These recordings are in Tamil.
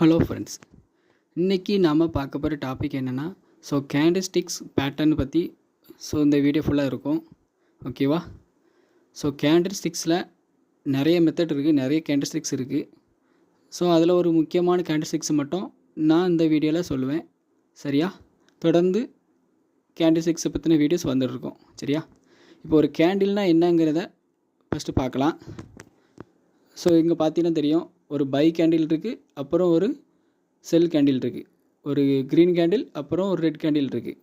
ஹலோ ஃப்ரெண்ட்ஸ் இன்றைக்கி நாம் பார்க்க போகிற டாபிக் என்னென்னா ஸோ கேண்டிஸ்டிக்ஸ் பேட்டர்ன் பற்றி ஸோ இந்த வீடியோ ஃபுல்லாக இருக்கும். ஓகேவா ஸோ கேண்டிஸ்டிக்ஸில் நிறைய மெத்தட் இருக்குது நிறைய கேண்டிஸ்டிக்ஸ் இருக்குது ஸோ அதில் ஒரு முக்கியமான கேண்டிஸ்டிக்ஸ் மட்டும் நான் இந்த வீடியோவில் சொல்லுவேன். சரியா? தொடர்ந்து கேண்டிஸ்டிக்ஸை பற்றின வீடியோஸ் வந்துட்டுருக்கோம் சரியா? இப்போ ஒரு கேண்டில்னால் என்னங்கிறத ஃபஸ்ட்டு பார்க்கலாம். ஸோ இங்கே பார்த்தீங்கன்னா தெரியும். ஒரு பை கேண்டில் இருக்குது அப்புறம் ஒரு செல் கேண்டில் இருக்குது ஒரு க்ரீன் கேண்டில் அப்புறம் ஒரு ரெட் கேண்டில் இருக்குது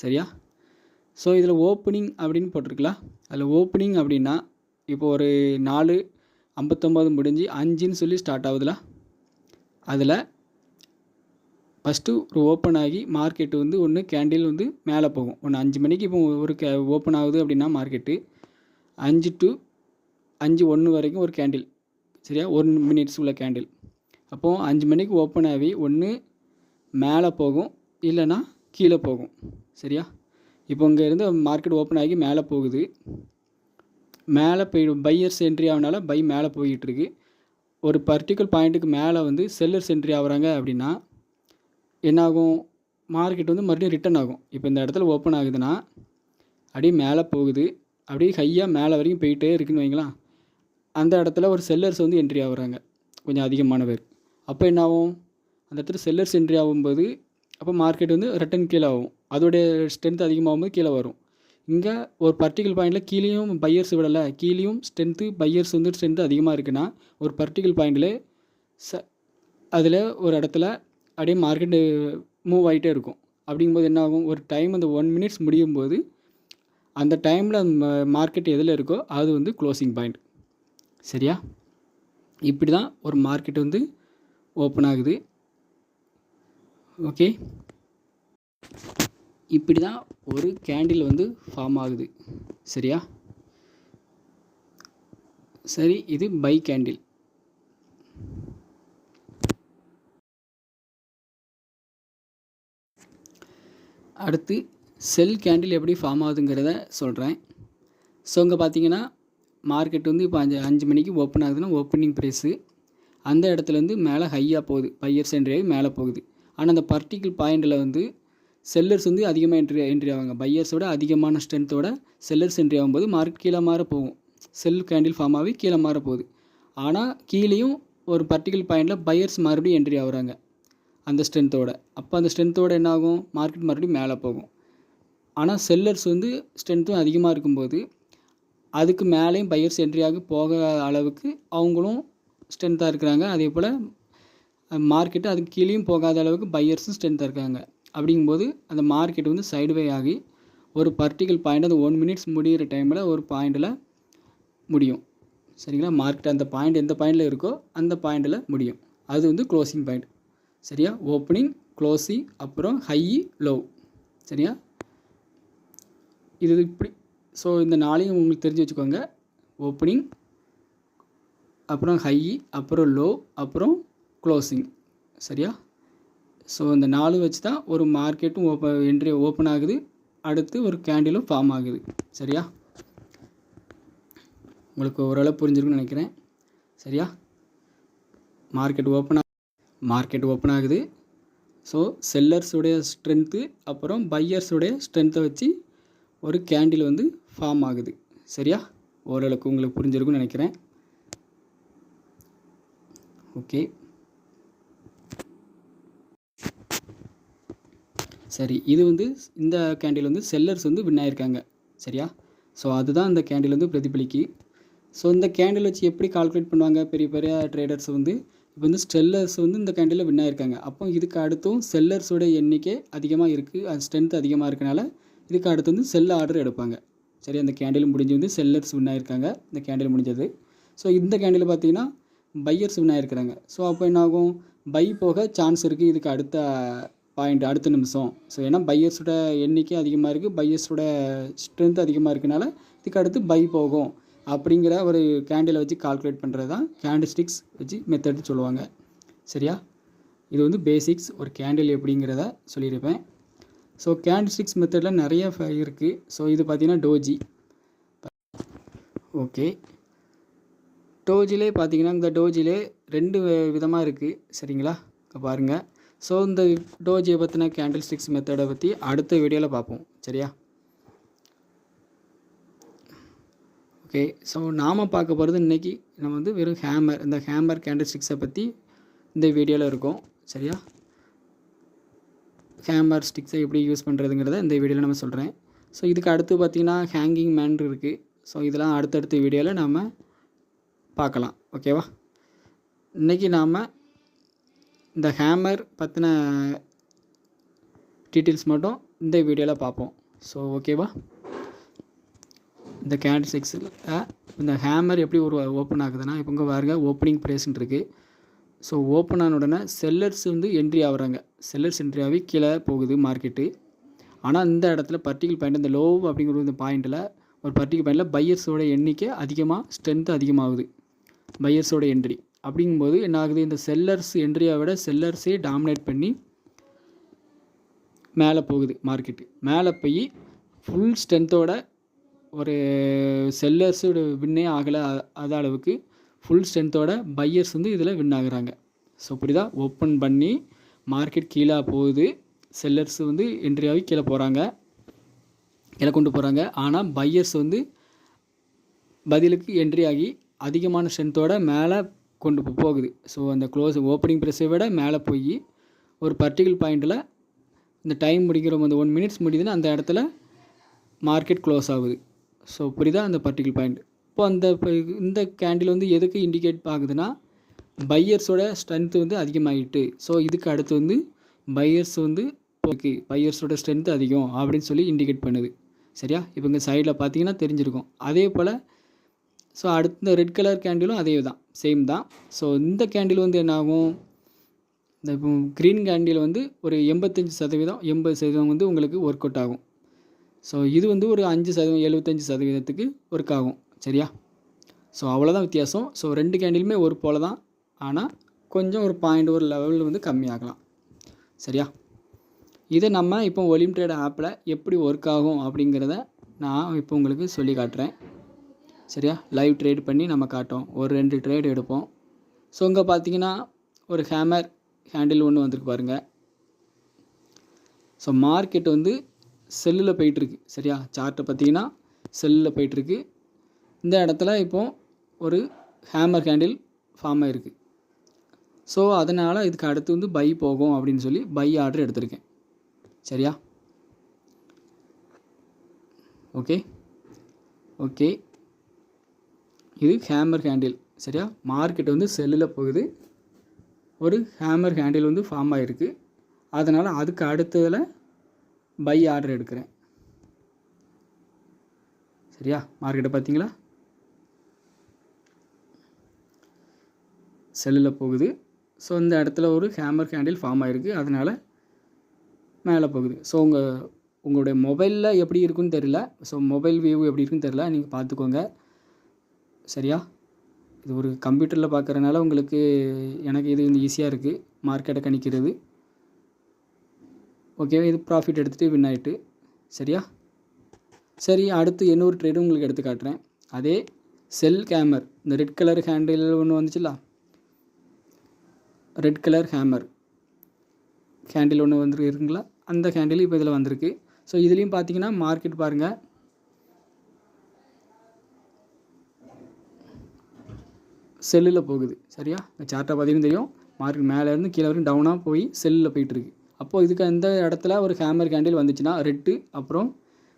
சரியா? ஸோ இதில் ஓப்பனிங் அப்படின்னு போட்டிருக்கலாம். அதில் ஓப்பனிங் அப்படின்னா இப்போ ஒரு நாலு ஐம்பத்தொம்போது முடிஞ்சு அஞ்சுன்னு சொல்லி ஸ்டார்ட் ஆகுதுல. அதில் ஃபஸ்ட்டு ஒரு ஓப்பன் ஆகி மார்க்கெட்டு வந்து ஒன்று கேண்டில் வந்து மேலே போகும். ஒன்று அஞ்சு மணிக்கு இப்போ ஒரு கே ஓப்பன் ஆகுது அப்படின்னா மார்க்கெட்டு அஞ்சு டு அஞ்சு ஒன்று வரைக்கும் ஒரு கேண்டில் சரியா? ஒரு மினிட்ஸ் உள்ள கேண்டில் அப்போது அஞ்சு மணிக்கு ஓப்பன் ஆகி ஒன்று மேலே போகும் இல்லைன்னா கீழே போகும். சரியா? இப்போ இங்கே இருந்து மார்க்கெட் ஓப்பன் ஆகி மேலே போகுது. மேலே போய் பையர்ஸ் என்ட்ரி ஆகனால பை மேலே போயிட்டுருக்கு. ஒரு பர்டிகுலர் பாயிண்ட்டுக்கு மேலே வந்து செல்லர்ஸ் என்ட்ரி ஆகுறாங்க அப்படின்னா என்னாகும்? மார்க்கெட் வந்து மறுபடியும் ரிட்டர்ன் ஆகும். இப்போ இந்த இடத்துல ஓப்பன் ஆகுதுன்னா அப்படியே மேலே போகுது. அப்படியே ஹையாக மேலே வரைக்கும் போயிட்டே இருக்குன்னு வைங்களேன். அந்த இடத்துல ஒரு செல்லர்ஸ் வந்து என்ட்ரி ஆகுறாங்க. கொஞ்சம் அதிகமான பேர். அப்போ என்ன ஆகும் அந்த இடத்துல செல்லர்ஸ் என்ட்ரி ஆகும்போது அப்போ மார்க்கெட் வந்து ரிட்டன் கீழே ஆகும். அதோடைய ஸ்ட்ரென்த் அதிகமாகும்போது கீழே வரும். இங்கே ஒரு பர்டிகுலர் பாயிண்டில் கீழேயும் பையர்ஸ் விடலை. கீழேயும் ஸ்ட்ரென்த்து பையர்ஸ் வந்து ஸ்ட்ரென்த்து அதிகமாக இருக்குன்னா ஒரு பர்டிகுலர் பாயிண்டில் ச அதில் ஒரு இடத்துல அப்படியே மார்க்கெட்டு மூவ் ஆகிட்டே இருக்கும். அப்படிங்கும்போது என்ன ஆகும் ஒரு டைம் அந்த ஒன் மினிட்ஸ் முடியும் போது அந்த டைமில் மார்க்கெட் எதில் இருக்கோ அது வந்து க்ளோசிங் பாயிண்ட் சரியா? இப்படி தான் ஒரு மார்க்கெட் வந்து ஓப்பன் ஆகுது. ஓகே இப்படி தான் ஒரு கேண்டில் வந்து ஃபார்ம் ஆகுது. சரியா? சரி இது பை கேண்டில் அடுத்து செல் கேண்டில் எப்படி ஃபார்ம் ஆகுதுங்கிறத சொல்கிறேன் ஸோ இங்கே பார்த்தீங்கன்னா மார்க்கெட் வந்து இப்போ அஞ்சு அஞ்சு மணிக்கு ஓப்பன் ஆகுதுன்னா ஓப்பனிங் ப்ரைஸு அந்த இடத்துலேருந்து மேலே ஹையாக போகுது. பையர்ஸ் என்ட்ரி ஆகி மேலே போகுது. ஆனால் அந்த பர்டிகுலர் பாயிண்டில் வந்து செல்லர்ஸ் வந்து அதிகமாக என்ட்ரி என்ட்ரி ஆவாங்க. பையர்ஸோட அதிகமான ஸ்ட்ரென்த்தோட செல்லர்ஸ் என்ட்ரி ஆகும்போது மார்க்கெட் கீழே மாற போகும். செல் கேண்டில் ஃபார்ம் ஆகி கீழே மாற போகுது. ஆனால் கீழேயும் ஒரு பர்டிகுலர் பாயிண்டில் பையர்ஸ் மறுபடியும் என்ட்ரி ஆகுறாங்க. அந்த ஸ்ட்ரென்த்தோட அப்போ அந்த ஸ்ட்ரென்த்தோட என்ன ஆகும் மார்க்கெட் மறுபடியும் மேலே போகும். ஆனால் செல்லர்ஸ் வந்து ஸ்ட்ரென்த்தும் அதிகமாக இருக்கும்போது அதுக்கு மேலேயும் பையர்ஸ் என்ட்ரியாக போக அளவுக்கு அவங்களும் ஸ்ட்ரென்த்தாக இருக்கிறாங்க. அதே போல் மார்க்கெட்டு அதுக்கு கீழேயும் போகாத அளவுக்கு பையர்ஸும் ஸ்ட்ரென்த்தாக இருக்காங்க. அப்படிங்கும்போது அந்த மார்க்கெட் வந்து சைடுவே ஆகி ஒரு பர்டிகுலர் பாயிண்ட் அந்த ஒன் மினிட்ஸ் முடிகிற டைமில் ஒரு பாயிண்டில் முடியும். சரிங்களா? மார்க்கெட் அந்த பாயிண்ட் எந்த பாயிண்டில் இருக்கோ அந்த பாயிண்டில் முடியும். அது வந்து க்ளோசிங் பாயிண்ட் சரியா? ஓப்பனிங் க்ளோசிங் அப்புறம் ஹை லோ சரியா? இது இப்படி ஸோ இந்த நாளையும் உங்களுக்கு தெரிஞ்சு வச்சுக்கோங்க. ஓப்பனிங் அப்புறம் ஹை அப்புறம் லோ அப்புறம் க்ளோசிங் சரியா? ஸோ இந்த நாலு வச்சு தான் ஒரு மார்க்கெட்டும் ஓப்ப என்ட்ரி ஓப்பன் ஆகுது. அடுத்து ஒரு கேண்டிலும் ஃபார்ம் ஆகுது. சரியா? உங்களுக்கு ஓரளவு புரிஞ்சிருக்குன்னு நினைக்கிறேன். சரியா? மார்க்கெட் ஓப்பன் மார்க்கெட் ஓப்பன் ஆகுது. ஸோ செல்லர்ஸுடைய ஸ்ட்ரென்த்து அப்புறம் பையர்ஸுடைய ஸ்ட்ரென்த்தை வச்சு ஒரு கேண்டில் வந்து ஃபார்ம் ஆகுது. சரியா? ஓரளவுக்கு உங்களுக்கு புரிஞ்சிருக்கும்னு நினைக்கிறேன். ஓகே. சரி இது வந்து இந்த கேண்டில் வந்து செல்லர்ஸ் வந்து வின் ஆயிருக்காங்க. சரியா? ஸோ அதுதான் இந்த கேண்டில் வந்து பிரதிபலிக்கு. ஸோ இந்த கேண்டில் வச்சு எப்படி கால்குலேட் பண்ணுவாங்க? பெரிய பெரிய ட்ரேடர்ஸ் வந்து இப்போ வந்து ஸ்டெல்லர்ஸ் வந்து இந்த கேண்டில் வின் ஆயிருக்காங்க. அப்போ இதுக்கு அடுத்தும் செல்லர்ஸோட எண்ணிக்கை அதிகமாக இருக்குது அது ஸ்ட்ரென்த் அதிகமாக இருக்கனால இதுக்கு அடுத்து வந்து செல் ஆர்டர் எடுப்பாங்க. சரி அந்த கேண்டில் முடிஞ்சு வந்து செல்லர்ஸ் வின் ஆயிருக்காங்க. இந்த கேண்டில் முடிஞ்சது. ஸோ இந்த கேண்டில் பார்த்தீங்கன்னா பையர்ஸ் வின் ஆயிருக்கிறாங்க. ஸோ அப்போ என்ன ஆகும் பை போக சான்ஸ் இருக்குது இதுக்கு அடுத்த பாயிண்ட் அடுத்த நிமிஷம். ஸோ ஏன்னா பையர்ஸோட எண்ணிக்கை அதிகமாக இருக்குது பையர்ஸோட ஸ்ட்ரென்த் அதிகமாக இருக்கனால இதுக்கு அடுத்து பை போகும். அப்படிங்கிற ஒரு கேண்டிலை வச்சு கால்குலேட் பண்ணுறது தான் கேண்டிஸ்டிக்ஸ் வச்சு மெத்தட் சொல்லுவாங்க. சரியா? இது வந்து பேசிக்ஸ் ஒரு கேண்டில் எப்படிங்கிறத சொல்லியிருப்பேன். ஸோ கேண்டிஸ்டிக்ஸ் மெத்தடில் நிறைய இருக்குது ஸோ இது பார்த்திங்கன்னா டோஜி ஓகே டோஜிலே பார்த்தீங்கன்னா இந்த டோஜிலே ரெண்டு விதமாக இருக்குது சரிங்களா? பாருங்கள் ஸோ இந்த டோஜியை பற்றின கேண்டில் ஸ்டிக்ஸ் மெத்தடை பற்றி அடுத்த வீடியோவில் பார்ப்போம் சரியா? ஓகே ஸோ நாம் பார்க்க போகிறது இன்றைக்கி நம்ம வந்து வெறும் ஹேமர் இந்த ஹேமர் கேண்டில் ஸ்டிக்ஸை பற்றி இந்த வீடியோவில் இருக்கும். சரியா? ஹேமர் ஸ்டிக்ஸை எப்படி யூஸ் பண்ணுறதுங்கிறத இந்த வீடியோவில் நம்ம சொல்கிறேன் ஸோ இதுக்கு அடுத்து பார்த்திங்கன்னா ஹேங்கிங் மேன் இருக்குது ஸோ இதெல்லாம் அடுத்தடுத்த வீடியோவில் நாம் பார்க்கலாம். ஓகேவா இன்றைக்கி நாம் இந்த ஹேமர் பற்றின டீட்டெயில்ஸ் மட்டும் இந்த வீடியோவில் பார்ப்போம். ஸோ ஓகேவா இந்த கேண்ட் சிக்ஸில் இந்த ஹேமர் எப்படி ஒரு ஓப்பன் ஆகுதுன்னா இப்போ இங்கே பாருங்க ஓப்பனிங் ப்ரைஸ்ன்னு இருக்குது ஸோ ஓப்பன் ஆன உடனே செல்லர்ஸ் வந்து என்ட்ரி ஆகுறாங்க. செல்லர்ஸ் இன்ட்ரியாவே கீழே போகுது மார்க்கெட்டு ஆனால் இந்த இடத்துல பர்டிகுலர் பாயிண்ட் இந்த லோ அப்படிங்கிற இந்த பாயிண்ட்டில் ஒரு பர்டிகுலர் பாயிண்டில் பையர்ஸோட எண்ணிக்கை அதிகமாக ஸ்ட்ரென்த்து அதிகமாகுது. பையர்ஸோட என்ட்ரி அப்படிங்கும்போது என்ன ஆகுது? இந்த செல்லர்ஸ் என்ட்ரியை விட செல்லர்ஸே டாமினேட் பண்ணி மேலே போகுது மார்க்கெட்டு மேலே போய் ஃபுல் ஸ்ட்ரென்த்தோட ஒரு செல்லர்ஸோட வின்னே ஆகலை அது அளவுக்கு ஃபுல் ஸ்ட்ரென்த்தோட பையர்ஸ் வந்து இதில் வின் ஆகுறாங்க. ஸோ புரியுதா? ஓப்பன் பண்ணி மார்க்கெட் கீழே போகுது. செல்லர்ஸ் வந்து என்ட்ரி ஆகி கீழே போகிறாங்க கீழே கொண்டு போகிறாங்க ஆனால் பையர்ஸ் வந்து பதிலுக்கு என்ட்ரி ஆகி அதிகமான ஸ்ட்ரென்த்தோட மேலே கொண்டு போகுது. ஸோ அந்த க்ளோஸ் ஓப்பனிங் ப்ரெஸ்ஸை விட மேலே போய் ஒரு பர்டிகுலர் பாயிண்டில் இந்த டைம் முடிக்கிற அந்த ஒன் மினிட்ஸ் முடியுதுன்னா அந்த இடத்துல மார்க்கெட் க்ளோஸ் ஆகுது. ஸோ புரியுதா அந்த பர்டிகுலர் பாயிண்ட் இப்போ அந்த இப்போ இந்த கேண்டில் வந்து எதுக்கு இண்டிகேட் ஆகுதுன்னா பையர்ஸோட ஸ்ட்ரென்த்து வந்து அதிகமாகிட்டு ஸோ இதுக்கு அடுத்து வந்து பையர்ஸ் வந்து ஓகே பையர்ஸோட ஸ்ட்ரென்த் அதிகம் அப்படின்னு சொல்லி இண்டிகேட் பண்ணுது. சரியா? இப்போ இங்கே சைடில் பார்த்தீங்கன்னா தெரிஞ்சிருக்கும். அதே போல் ஸோ அடுத்த ரெட் கலர் கேண்டிலும் அதே தான் சேம் தான். ஸோ இந்த கேண்டில் வந்து என்னாகும் இந்த இப்போ க்ரீன் கேண்டில் வந்து ஒரு எண்பத்தஞ்சு சதவீதம் எண்பது சதவீதம் வந்து உங்களுக்கு ஒர்க் அவுட் ஆகும். ஸோ இது வந்து ஒரு அஞ்சு சதவீதம் எழுபத்தஞ்சு சதவீதத்துக்கு ஒர்க் ஆகும். சரியா? ஸோ அவ்வளோதான் வித்தியாசம். ஸோ ரெண்டு கேண்டிலுமே ஒரு போல தான் ஆனால் கொஞ்சம் ஒரு பாயிண்ட் ஒரு லெவலில் வந்து கம்மியாகலாம். சரியா? இதை நம்ம இப்போ ஒலிம் ட்ரேட் ஆப்பில் எப்படி ஒர்க் ஆகும் அப்படிங்கிறத நான் இப்போ உங்களுக்கு சொல்லி காட்டுறேன். சரியா? லைவ் ட்ரேட் பண்ணி நம்ம காட்டோம். ஒரு ரெண்டு ட்ரேட் எடுப்போம். ஸோ இங்கே பார்த்தீங்கன்னா ஒரு ஹேமர் ஹேண்டில் ஒன்று வந்திருக்கு பாருங்கள் ஸோ மார்க்கெட் வந்து செல்லில் போயிட்டுருக்கு சரியா? சார்ட்டை பார்த்தீங்கன்னா செல்லில் போயிட்டுருக்கு இந்த இடத்துல இப்போ ஒரு ஹேமர் ஹேண்டில் ஃபார்ம் ஆகிருக்கு ஸோ அதனால் இதுக்கு அடுத்து வந்து பை போகும் அப்படின்னு சொல்லி பை ஆர்டர் எடுத்திருக்கேன். சரியா? ஓகே ஓகே இது ஹேமர் ஹேண்டில் சரியா? மார்க்கெட் வந்து செல்லில் போகுது. ஒரு ஹேமர் ஹேண்டில் வந்து ஃபார்ம் ஆகிருக்கு அதனால் அதுக்கு அடுத்ததில் பை ஆர்டர் எடுக்கிறேன். சரியா? மார்க்கெட்டை பார்த்தீங்களா செல்லில் போகுது. ஸோ இந்த இடத்துல ஒரு ஹேமர் ஹேண்டில் ஃபார்ம் ஆகிருக்கு அதனால் மேலே போகுது. ஸோ உங்கள் உங்களுடைய மொபைலில் எப்படி இருக்குன்னு தெரியல. ஸோ மொபைல் வியூ எப்படி இருக்குன்னு தெரில நீங்கள் பார்த்துக்கோங்க. சரியா? இது ஒரு கம்ப்யூட்டரில் பார்க்குறனால உங்களுக்கு எனக்கு இது வந்து ஈஸியாக இருக்குது மார்க்கெட்டை கணிக்கிறது. ஓகே இது ப்ராஃபிட் எடுத்துகிட்டு வின் ஆகிட்டு சரியா? சரி அடுத்து இன்னொரு ட்ரேடும் உங்களுக்கு எடுத்து காட்டுறேன். அதே செல் கேமர் இந்த ரெட் கலர் ஹேண்டில் ஒன்று வந்துச்சுல்ல ரெட் கலர் ஹேமர். கேண்டில் ஒன்று வந்து இருக்குங்களா? அந்த கேண்டில் இப்போ இதில் வந்திருக்கு. ஸோ இதுலேயும் பார்த்தீங்கன்னா மார்க்கெட் பாருங்கள் செல்லில் போகுது. சரியா? இந்த சார்ட்டை பார்த்தீங்கன்னா தெரியும். மார்க்கெட் மேலேருந்து கீழே வரைக்கும் டவுனாக போய் செல்லில் போயிட்டுருக்கு அப்போது இதுக்கு எந்த இடத்துல ஒரு ஹேமர் கேண்டில் வந்துச்சுன்னா ரெட்டு அப்புறம்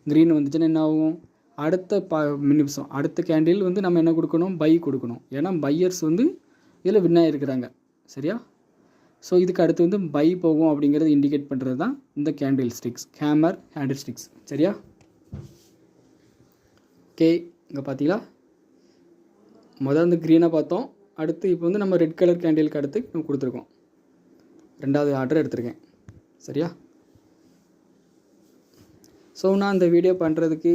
க்ரீன் வந்துச்சுன்னா என்ன ஆகும்? அடுத்த ப நிமிஷம். அடுத்த கேண்டில் வந்து நம்ம என்ன கொடுக்கணும்? பை கொடுக்கணும். ஏன்னா பையர்ஸ் வந்து இதில் வின் ஆகிருக்கிறாங்க சரியா? ஸோ இதுக்கு அடுத்து வந்து பை போகும் அப்படிங்கிறத இண்டிகேட் பண்ணுறது தான் இந்த candle sticks hammer handle sticks சரியா? ஓகே இங்கே பார்த்தீங்களா? முதல் வந்து க்ரீனாக பார்த்தோம். அடுத்து இப்போ வந்து நம்ம ரெட் கலர் கேண்டிலுக்கு அடுத்து நம்ம கொடுத்துருக்கோம். ரெண்டாவது ஆர்டர் எடுத்திருக்கேன். சரியா? ஸோ நான் இந்த வீடியோ பண்ணுறதுக்கு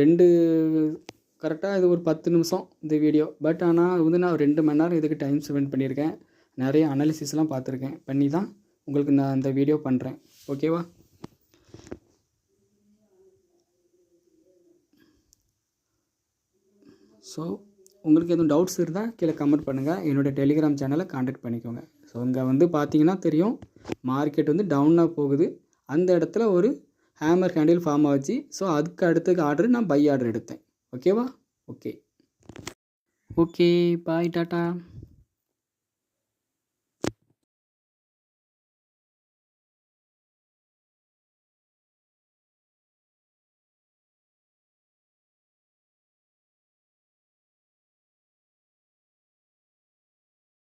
ரெண்டு கரெக்டாக இது ஒரு பத்து நிமிஷம் இந்த வீடியோ பட் ஆனால் வந்து நான் ரெண்டு மணி நேரம் இதுக்கு டைம் ஸ்பெண்ட் பண்ணியிருக்கேன். நிறைய அனாலிசிஸ்லாம் பார்த்துருக்கேன். பண்ணி தான் உங்களுக்கு நான் இந்த வீடியோ பண்ணுறேன் ஓகேவா ஸோ உங்களுக்கு எதுவும் டவுட்ஸ் இருந்தால் கீழே கமெண்ட் பண்ணுங்கள் என்னோடய டெலிகிராம் சேனலை காண்டாக்ட் பண்ணிக்கோங்க. ஸோ இங்கே வந்து பார்த்தீங்கன்னா தெரியும் மார்க்கெட் வந்து டவுனாக போகுது. அந்த இடத்துல ஒரு ஹேமர் கேண்டில் ஃபார்ம் ஆச்சு ஸோ அதுக்கு அடுத்த ஆர்டர் நான் பை ஆர்டர் எடுத்தேன். ஓகேவா? ஓகே. Okay bye tata